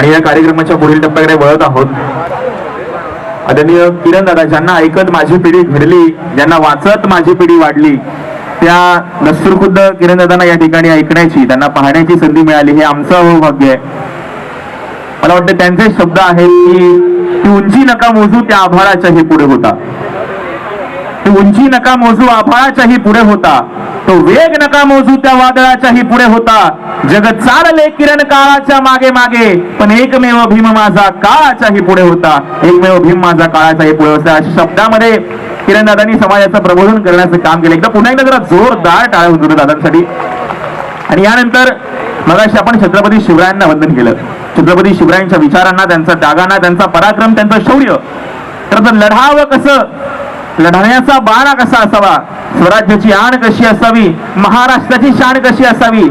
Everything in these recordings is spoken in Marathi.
आणि या कार्यक्रमाच्या पुढील टप्प्याकडे वळत आहोत. आदरणीय किरण दादा ज्यांना ऐकत माझी पिढी घडली ज्यांना वाचत माझी पिढी वाढली त्या नसुरखुद्द किरण दादांना या ठिकाणी ऐकण्याची त्यांना पाहण्याची संधी मिळाली हे आमचं अहोभाग्य आहे. मला वाटतं त्यांचे शब्द आहेत की ती उंची नका मोजू त्या आभाळाच्याही पुढे होता. ती उंची नका मोजू आभाळाच्याही पुढे होता. तो वेग नका मोजू त्या वादळाच्याही पुढे होता. जगत चालले किरण काळाच्या मागे मागे पण एकमेव भीम माझा काळाच्याही पुढे होता. एकमेव भीम माझा काळाच्याही पुढे होता. अशा शब्दामध्ये किरण दादांनी समाजाचं प्रबोधन करण्याचं काम केलं. एकदा पुन्हा एकदा जरा जोरदार टाळ्या होतो दादांसाठी. आणि यानंतर मगाशी आपण छत्रपती शिवरायांना वंदन केलं. छत्रपती शिवरायांच्या विचारांना त्यांचा त्यागांना त्यांचा पराक्रम त्यांचं शौर्य. तर लढावं कसं? लढण्याचा बारा कसा असावा? स्वराज्याची आण कशी असावी? महाराष्ट्राची शान कशी असावी?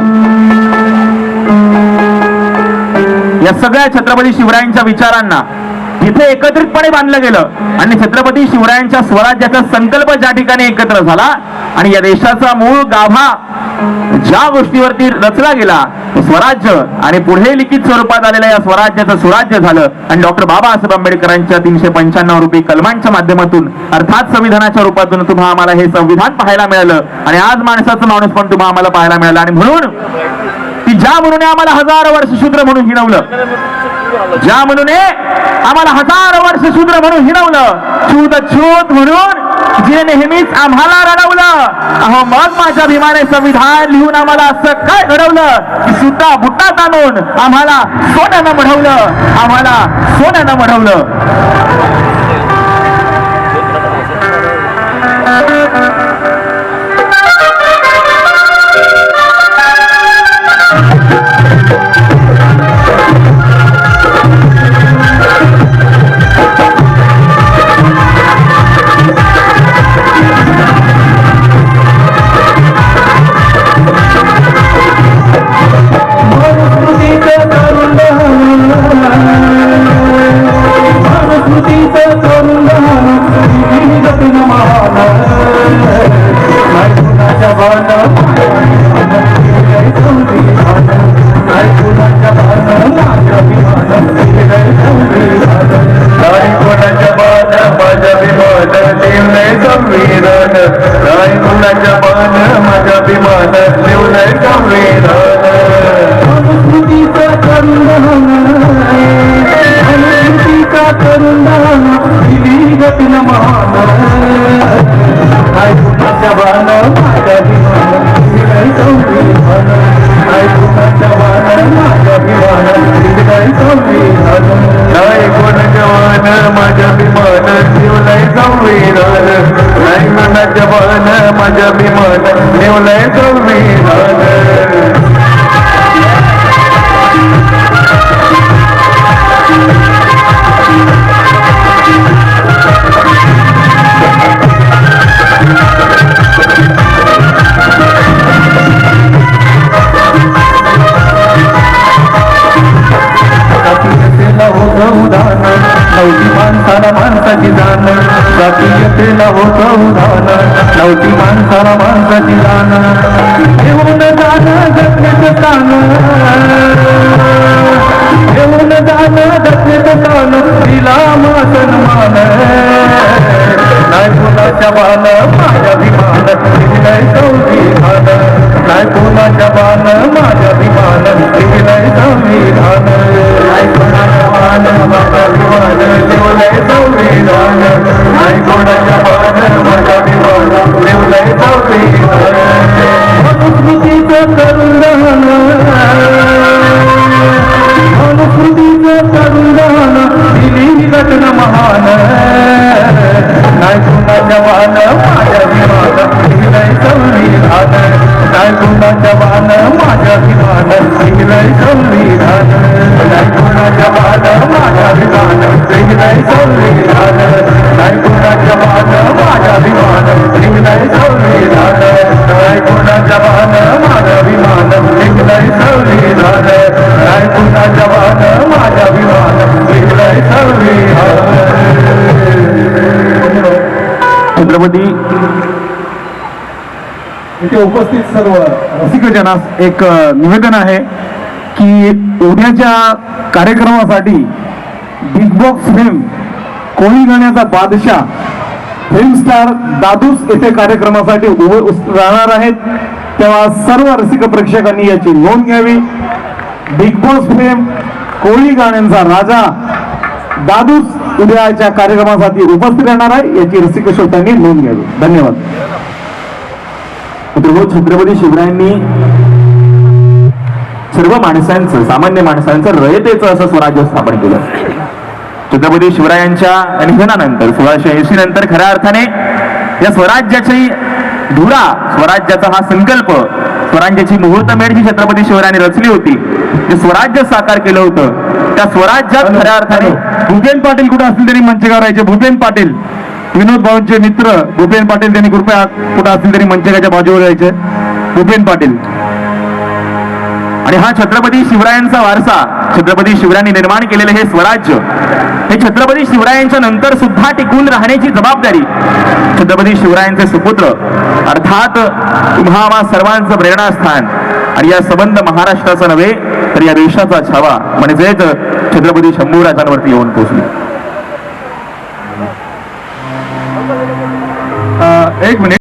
या सगळ्या छत्रपती शिवरायांच्या विचारांना तिथे एकत्रितपणे बांधलं गेलं. आणि छत्रपती शिवरायांच्या स्वराज्याचा संकल्प ज्या ठिकाणी एकत्र झाला आणि या देशाचा मूळ गाभा ज्या गोष्टीवरती रचला गेला स्वराज्य आणि पुढे लिखित स्वरूपात आलेल्या या स्वराज्याचं सुराज्य झालं. आणि डॉक्टर बाबासाहेब आंबेडकरांच्या तीनशे पंच्याण्णव रुपये कलमांच्या माध्यमातून अर्थात संविधानाच्या रूपातून तुम्हा आम्हाला हे संविधान पाहायला मिळालं. आणि आज माणसाचं माणूस पण तुम्हा आम्हाला पाहायला मिळालं. आणि म्हणून ती ज्या म्हणून आम्हाला हजार वर्ष शूद्र म्हणून हिणवलं. ज्या म्हणून आम्हाला हजार वर्ष शूद्र म्हणून हिरवलं छूत छूत म्हणून जे नेहमीच आम्हाला रडवलं. अहो मग माझ्या भीमाने संविधान लिहून आम्हाला असं काय घडवलं? की सुद्धा बुट्टा आणून आम्हाला सोन्यानं मढवलं. आम्हाला सोन्यानं मढवलं. करुण अनुस्मृतीचा करुण दिली महान काय कुणाच्या बाण संविधान नाही माझ्या विमान दिवलय संविधान नाही कोणाच्या बाण माझ्या विमान दिवलय संविधान जातीयतेला होतं उदाहरण. नव्हती माणसाला माणसाची जाण घेऊन जाणं जगण्याचं स्थान घेऊन जाणं जगण्याचं स्थान तिला सन्मान नाही कुणाच्या बाण माझ्या विमान दिलंय संविधान नाही कुणाच्या बाण माझ्या विमान दिलंय संविधान नाही कोणाच्या बाण माझ्या विमान दिलंय संविधान इथे उपस्थित सर्व रसिकजनास एक निवेदन आहे की उद्याच्या कार्यक्रमासाठी बिग बॉक्स फिल्म कोळी गाण्याचा बादशाह फिल्म स्टार दादूस येथे कार्यक्रमासाठी उभे राहणार आहेत. तेव्हा सर्व रसिक प्रेक्षकांनी याची नोंद घ्यावी. बिग बॉस फिल्म कोळी गाण्यांचा राजा दादूस उद्याच्या कार्यक्रमासाठी उपस्थित राहणार आहे. याची रसिक श्रोत्यांनी नोंद घ्यावी. धन्यवाद. मित्रहो छत्रपती शिवरायांनी सर्व माणसांचं सामान्य माणसांचं रयतेचं असं स्वराज्य स्थापन केलं. छत्रपती शिवरायांच्या निधनानंतर सोळाशे ऐंशी नंतर खऱ्या अर्थाने या स्वराज्याची धुरा स्वराज्याचा हा संकल्प स्वराज्याची मुहूर्तमेढ जी छत्रपती शिवरायांनी रचली होती. जे स्वराज्य साकार केलं होतं त्या स्वराज्यात खऱ्या अर्थाने भूपेन पाटील कुठे असतील तरी मंचकावर यायचे भूपेन पाटील. विनोद भाऊंचे मित्र भूपेन पाटील त्यांनी कृपया कुठं असतील तरी मंचकाच्या बाजूवर यायचे. भूपेन पाटील. आणि हा छत्रपती शिवरायांचा वारसा छत्रपती शिवरायांनी निर्माण केलेले हे स्वराज्य हे छत्रपती शिवरायांच्या नंतर सुद्धा टिकून राहण्याची जबाबदारी छत्रपती शिवरायांचे सुपुत्र अर्थात तुम्हा सर्वांचं प्रेरणास्थान. आणि या संबंध महाराष्ट्राचा नव्हे तर या देशाचा छावा. म्हणजेच छत्रपती शंभूराजांवरती येऊन पोहोचली एक मिनिट